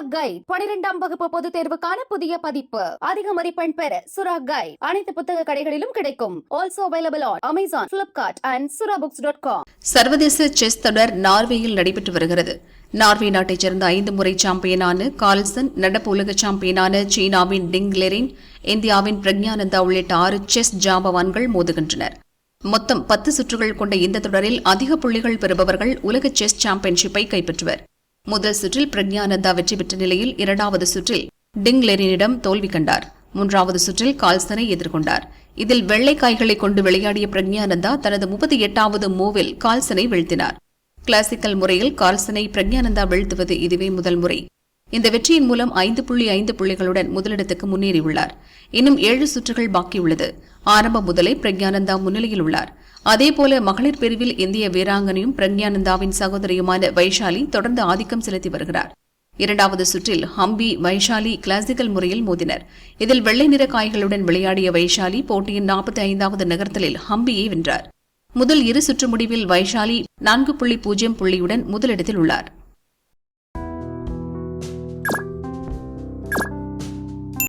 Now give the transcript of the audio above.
சுரா கைட் பனிரெண்டாம் வகுப்பு பொதுத் தேர்வுக்கான புதிய பதிப்பு. அதிக மதிப்பெண் பெற சுரா கைட் அனைத்து புத்தக கடைகளிலும் கிடைக்கும். Also available on Amazon Flipkart and Sura books dot com சர்வதேச செஸ் தொடர் நார்வேயில் நடைபெற்று வருகிறது. நார்வே நாட்டைச் சேர்ந்த ஐந்து முறை சாம்பியனான கால்சன் நடப்பு உலக சாம்பியனான சீனாவின் டிங் லெரின் இந்தியாவின் பிரக்ஞானந்தா உள்ளிட்ட ஆறு செஸ் ஜாம்பவான்கள் மோதுகின்றனர். மொத்தம் பத்து சுற்றுகள் கொண்ட இந்த தொடரில் அதிக புள்ளிகள் பெறுபவர்கள் உலக செஸ் சாம்பியன்ஷிப்பை கைப்பற்றுவர். முதல் சுற்றில் பிரக்ஞானந்தா வெற்றி பெற்ற நிலையில் இரண்டாவது சுற்றில் டிங் லெரினிடம் தோல்வி கண்டார். மூன்றாவது சுற்றில் கால்சனை எதிர்கொண்டார். இதில் வெள்ளை காய்களை கொண்டு விளையாடிய பிரக்ஞானந்தா தனது முப்பத்தி எட்டாவது மூவில் கால்சனை வீழ்த்தினார். கிளாசிக்கல் முறையில் கால்சனை பிரக்ஞானந்தா வீழ்த்துவது இதுவே முதல் முறை. இந்த வெற்றியின் மூலம் ஐந்து புள்ளி ஐந்து புள்ளிகளுடன் முதலிடத்துக்கு முன்னேறியுள்ளார். இன்னும் ஏழு சுற்றுகள் பாக்கியுள்ளது. ஆரம்ப முதலே பிரக்ஞானந்தா முன்னிலையில் உள்ளார். அதேபோல மகளிர் பிரிவில் இந்திய வீராங்கனையும் பிரக்ஞானந்தாவின் சகோதரியுமான வைஷாலி தொடர்ந்து ஆதிக்கம் செலுத்தி வருகிறார். இரண்டாவது சுற்றில் ஹம்பி வைஷாலி கிளாசிக்கல் முறையில் மோதினர். இதில் வெள்ளை நிற காய்களுடன் விளையாடிய வைஷாலி போட்டியின் நாற்பத்தி ஐந்தாவது நகர்த்தலில் ஹம்பியை வென்றார். முதல் இரு சுற்று முடிவில் வைஷாலி நான்கு புள்ளி பூஜ்ஜியம் புள்ளியுடன் முதலிடத்தில் உள்ளார்.